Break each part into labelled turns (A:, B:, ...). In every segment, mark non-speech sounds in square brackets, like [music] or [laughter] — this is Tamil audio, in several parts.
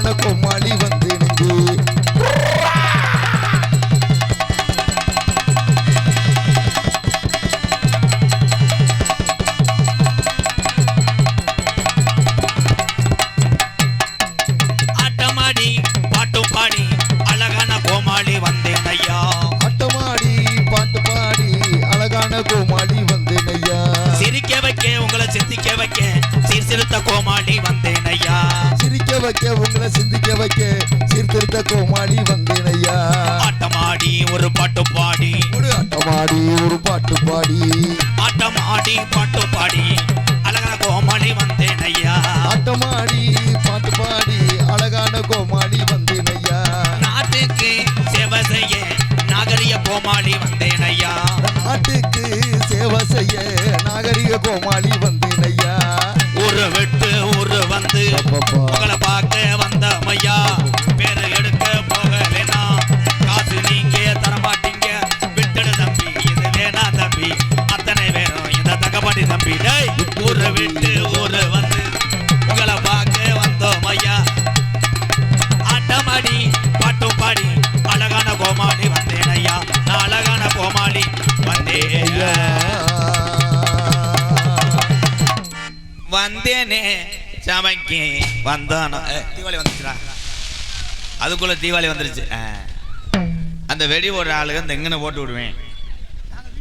A: அழகான கோமாளி வந்து
B: அழகான கோமாளி வந்தேன் வைக்க உங்களை சிந்திக்க வைக்க சீர்திருத்த கோமாளி வந்தேன் ஐயா
A: சிரிக்க வைக்க உங்களை சிந்திக்க வைக்க சீர்திருத்த கோமாளி வந்தேன் ஐயா
B: ஆட்டமாடி ஒரு பாட்டு பாடி.
A: ஒரு ஆட்டமாடி ஒரு பாட்டு பாடி.
B: ஆட்டமாடி பாட்டு பாடி. அழகான கோமாளி வந்தேன் ஐயா
A: ஆட்டமாடி பாட்டு பாடி அழகான கோமாளி வந்தேன் ஐயா
B: நாட்டுக்கு சேவை செய்ய நாகரிக கோமாளி வந்தேன் ஐயா
A: நாட்டுக்கு சேவை செய்ய நாகரிக கோமாளி வந்தேன் ஐயா
B: ஒரு விட்டு ஒரு வந்து வந்தேனே சமைக்கு வந்தானோ தீபாவளி வந்துச்சுடா அதுக்குள்ள தீபாவளி வந்துருச்சு அந்த வெடி போடுற ஆளுங்க வந்து எங்கன்னு போட்டு விடுவேன்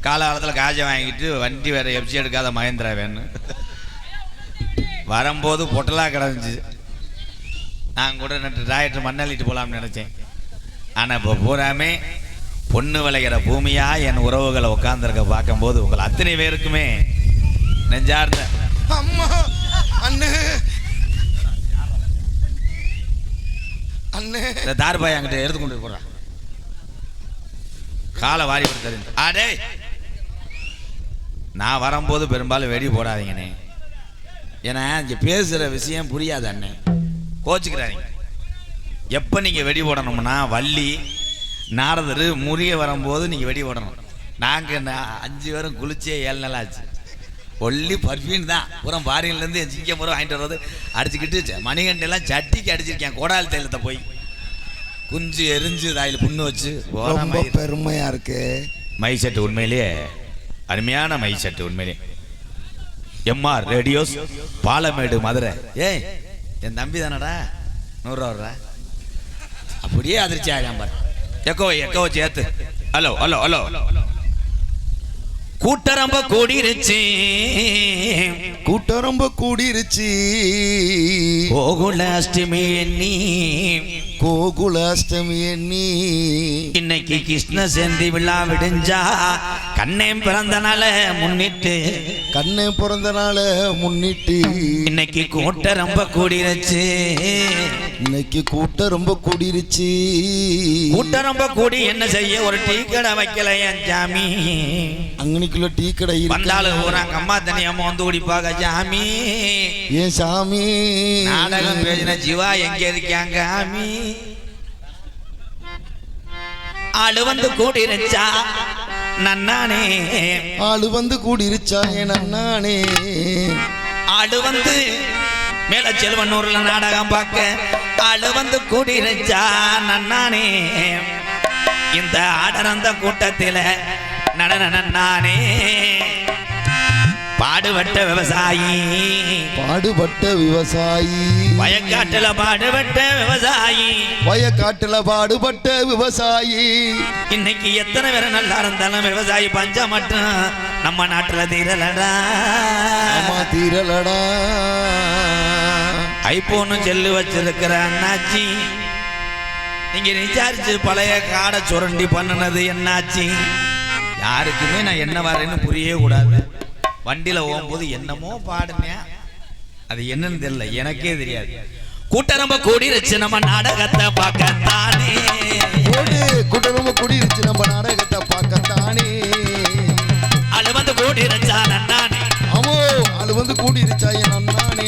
B: காலகாலத்தில் காஜை வாங்கிட்டு வண்டி வேற எப்சி எடுக்காத மகேந்திரா வேணும் வரும்போது பொட்டலா கிடந்துச்சு நான் கூட ரெண்டு டாக்டர் மண்ணள்ளிட்டு போகலாம்னு நினச்சேன் ஆனால் இப்போ பூராமே பொண்ணு விளைகிற பூமியாக என் உறவுகளை உட்காந்துருக்க பார்க்கும்போது உங்கள் அத்தனை பேருக்குமே நெஞ்சார்ந்த
A: அம்மா அண்ணே. அண்ணே.
B: இந்த தார்பாய் அங்கிட்ட எடுத்து கொண்டு போறான் காலை வாரி கொடுத்தாரு அடே நான் வரும்போது பெரும்பாலும் வெடி போடாதீங்கண்ணே. ஏன்னா இங்க பேசுற விஷயம் புரியாது அண்ணே. கோச்சுக்கிறாங்க எப்போ நீங்க வெடி போடணும்னா வள்ளி நாரதர் முறிய வரும்போது நீங்க வெடி போடணும். நாங்க அஞ்சு பேரும் குளிச்சே ஏழு நாள் ஆச்சு. ஒல்லி பர்ஃபியூம் தான். பூரா என் சிங்கம் பூரா வாங்கிட்டு வர்றது. அடிச்சுக்கிட்டு மணிகண்டெல்லாம் சட்டிக்கு அடிச்சிருக்கேன். கோடால் தைலத்தை போய். குஞ்சு எரிஞ்சு தாயில் புண்ணு வச்சு.
A: ரொம்ப
B: மயிர்.
A: பெருமையா இருக்கு.
B: மை செட்டு உண்மையிலேயே. அருமையான மை செட்டு உண்மையிலே. M R radios Palamedu Madurai. ஏய் என் தம்பி தானடா? நூறுரூவா வர்றா? அப்படியே அதிர்ச்சி ஆகாம எக்கோ எக்கோ சேர்த்து. Hello hello hello. கூட்டரம்ப கூடிருச்சு.
A: கூட்டம் ரொம்ப கூடிருச்சு.
B: கோகுல அஷ்டமி எண்ணி.
A: கோகுல அஷ்டமி எண்ணி.
B: இன்னைக்கு கிருஷ்ண செந்தி விழா விடிஞ்சா கண்ணேன் பிறந்த நாள முன்னிட்டு.
A: கண்ணே பிறந்த நாள முன்னிட்டு.
B: இன்னைக்கு கூட்ட ரொம்ப கூடிருச்சு.
A: இன்னைக்கு கூட்டம் ரொம்ப கூடிருச்சு.
B: கூட்ட ரொம்ப கூடி என்ன செய்ய? ஒரு டீ கடை வைக்கல என் ஜாமி.
A: அங்கனிக்குள்ள டீ கடை
B: வந்தாலும் ஊரா அம்மா தனியம்மா வந்து குடிப்பாங்க ஜாமி.
A: ஏன் சாமி.
B: நாடகம் பேசின ஜீவா எங்க இருக்காங்க ஆமி? ஆளு வந்து கூடிருச்சா? நன்னானே.
A: ஆளு வந்து கூடிருச்சா என் அண்ணானே
B: ஆளு வந்து மேல செல்வனூர்ல நாடகம் பார்க்க ஆளு வந்து கூடிருச்சா? நன்னானே. இந்த ஆடரந்த கூட்டத்தில நடன நன்னானே. பாடுபட்ட விவசாயி.
A: பாடுபட்ட விவசாயி.
B: வயக்காட்டுல பாடுபட்ட விவசாயி.
A: வயக்காட்டுல பாடுபட்ட விவசாயி.
B: இன்னைக்கு எத்தனை பேர் நல்லா இருந்தாலும் விவசாயி பஞ்சம் மட்டும் நம்ம நாட்டுல தீரலடா.
A: ஆமா தீரலடா.
B: ஐபோனும் செல்லு வச்சிருக்கிற அண்ணாச்சி. நீங்க விசாரிச்சு பழைய காடை சுரண்டி பண்ணுனது என்னாச்சு? யாருக்குமே நான் என்ன வரேன்னு புரியவே கூடாது. வண்டியில போகும்போது என்னமோ பாடுனேன். அது என்னன்னு தெரியல எனக்கே தெரியாது. கூட்டரம்ப கூடிருச்சு நம்ம நாடகத்தை பார்க்கத்தானே.
A: ஓடு குடும்ப குடியிருச்சு நம்ம நாடகத்தை பார்க்கத்தானே.
B: அது வந்து கூடிருச்சா நன்னானே.
A: ஆமோ அது வந்து கூடிருச்சா என் அண்ணானே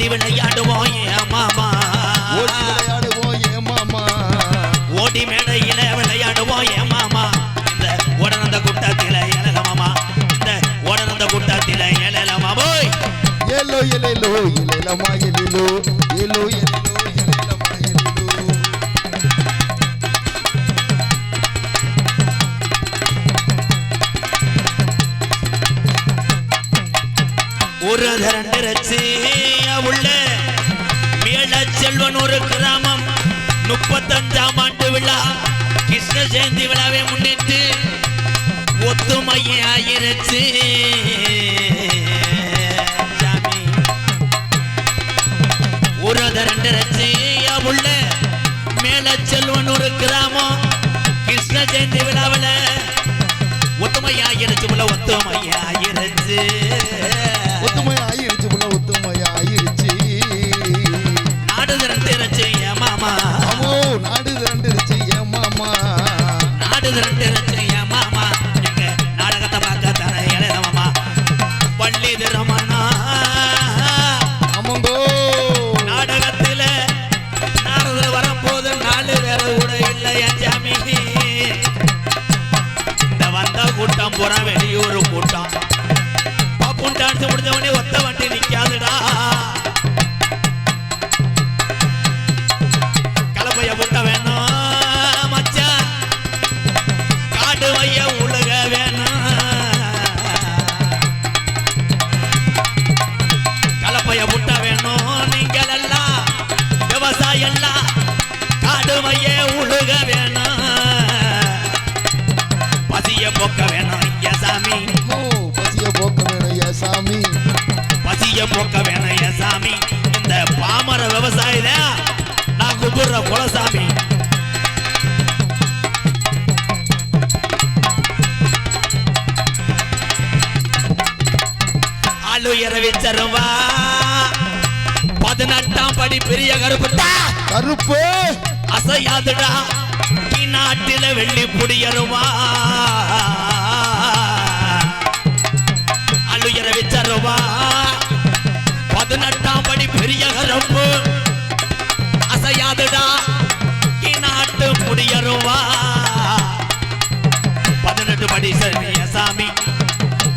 B: ஓடி விளையாடுவோம் ஏ மாமா. ஓடி விளையாடுவோம்
A: ஏ மாமா. ஓடி மேடையில விளையாடுவோம் ஏ மாமா. இந்த உடனந்த கூட்டத்தில ஏழல மாமா. இந்த
B: உடனந்த கூட்டத்தில ஏழல மாமா. போய் ஏலோ ஏலோ ஏலமா ஏலோ. விழா. கிருஷ்ண ஜெயந்தி விழாவை முன்னிட்டு ஒத்துமையாயிருச்சு. சாமி. ஒரு ரெண்டரச்சு உள்ள மேல செல்வன் ஒரு கிராமம். கிருஷ்ண ஜெயந்தி விழாவில் ஒத்துமையாயிருச்சு உள்ள ஒத்துமையாயிருச்சு. போக்க வேணும் சாமி? இந்த பாமர விவசாயித நான் கும்பிடுற குலசாமி. ஆளுயர விச்சருவா பதினெட்டாம் படி பெரிய கருப்புட்டா
A: கருப்பு.
B: அசையாதுடா. நாட்டில வெள்ளி புடியருவா அழுயர விச்சருவா பெரிய கரப்பு அசையாதுடா நாட்டு முடியருவா. பதினெட்டு படி சரிய சாமி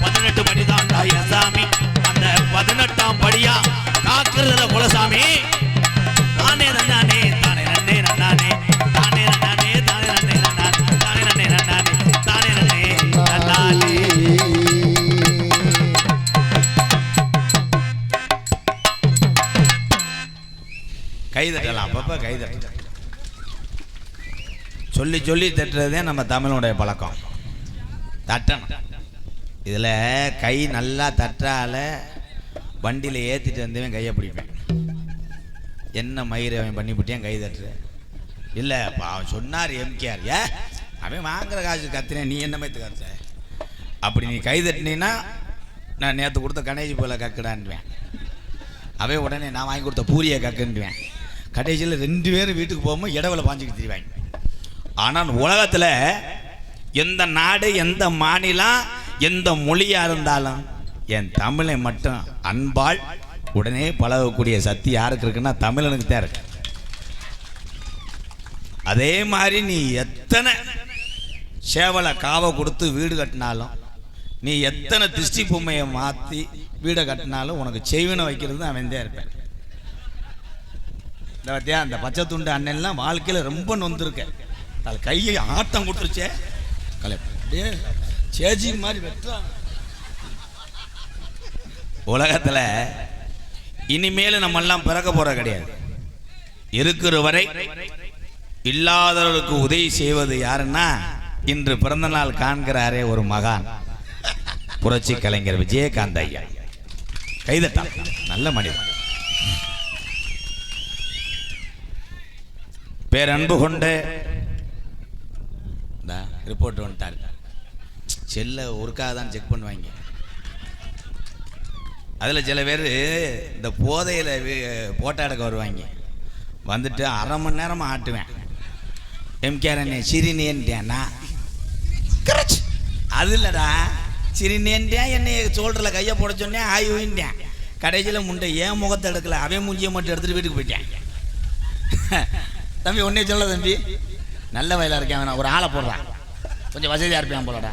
B: பதினெட்டு படி தாண்டா சாமி அந்த பதினெட்டாம் படியா
C: கை தட்டலாம் அப்பப்போ கை தட்டலாம் சொல்லி சொல்லி தட்டுறதே நம்ம தமிழனுடைய பழக்கம். தட்டணும். இதில் கை நல்லா தட்டால வண்டியில் ஏற்றிட்டு வந்தவன் கையை பிடிப்பேன். என்ன மயிர் அவன் பண்ணிவிட்டேன் கை தட்டுற? இல்லை அப்ப அவன் சொன்னார் எம்கேஆர். ஏ அவன் வாங்குற காசு கத்துறேன் நீ என்ன மயத்து கத்துற? அப்படி நீ கை தட்டினீன்னா நான் நேற்று கொடுத்த கணேஜி போல கக்குடான்வேன் அவன் உடனே நான் வாங்கி கொடுத்த பூரியை கக்குன்றுவேன் கடைசியில் ரெண்டு பேரும் வீட்டுக்கு போகும்போது இடவில் பாஞ்சுக்கிட்டு திரிவாங்க. ஆனால் உலகத்தில் எந்த நாடு எந்த மாநிலம் எந்த மொழியாக இருந்தாலும் என் தமிழை மட்டும் அன்பால் உடனே பழகக்கூடிய சக்தி யாருக்கு இருக்குன்னா தமிழனுக்கு தான் இருக்கு. அதே மாதிரி நீ எத்தனை சேவலை காவை கொடுத்து வீடு கட்டினாலும் நீ எத்தனை திருஷ்டி பொம்மையை மாற்றி வீடை கட்டினாலும் உனக்கு செய்வினை வைக்கிறது அவன் தான் இருப்பேன். இந்த பார்த்தியா அந்த பச்சை துண்டு அண்ணன்லாம் வாழ்க்கையில் ரொம்ப நொந்திருக்கேன். அது கையை ஆட்டம் கொடுத்துருச்சே. கலை அப்படியே சேஜி மாதிரி வெட்டுறான். உலகத்தில் இனிமேல் நம்மெல்லாம் பிறக்க போற கிடையாது. இருக்கிற வரை இல்லாதவர்களுக்கு உதவி செய்வது யாருன்னா இன்று பிறந்த நாள் காண்கிறாரே ஒரு மகான். புரட்சி கலைஞர் விஜயகாந்த் ஐயா. கைதட்டான். நல்ல மனிதன். பேரன்பு கொண்ட. ரிப்போர்ட் வந்துட்டார். செல்ல ஒருக்காக தான் செக் பண்ணுவாங்க. அதில் சில பேர் இந்த போதையில் போட்டோ எடுக்க வருவாங்க. வந்துட்டு அரை மணி நேரமாக ஆட்டுவேன். எம்கேஆர் அண்ணே சிறினேன்ட்டேன்னா அது இல்லைடா. சிறினேன்ட்டேன் என்னை சோல்டரில் கையை போட சொன்னேன் ஆய்வுன்ட்டேன் கடைசியில் முண்டை ஏன் முகத்தை எடுக்கல? அவன் மூஞ்சியை மட்டும் எடுத்துகிட்டு வீட்டுக்கு போயிட்டேன். [laughs] தம்பி ஒன்னே சொல்ல தம்பி. நல்ல வயலாக இருக்கேன் அவனை. ஒரு ஆளை போடுறான் கொஞ்சம் வசதியாக இருப்பேன் போலடா.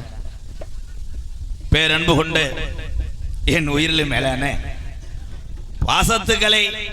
C: பேரன்பு கொண்டு என் உயிரிலும் மேலான.
B: வாசத்துக்களை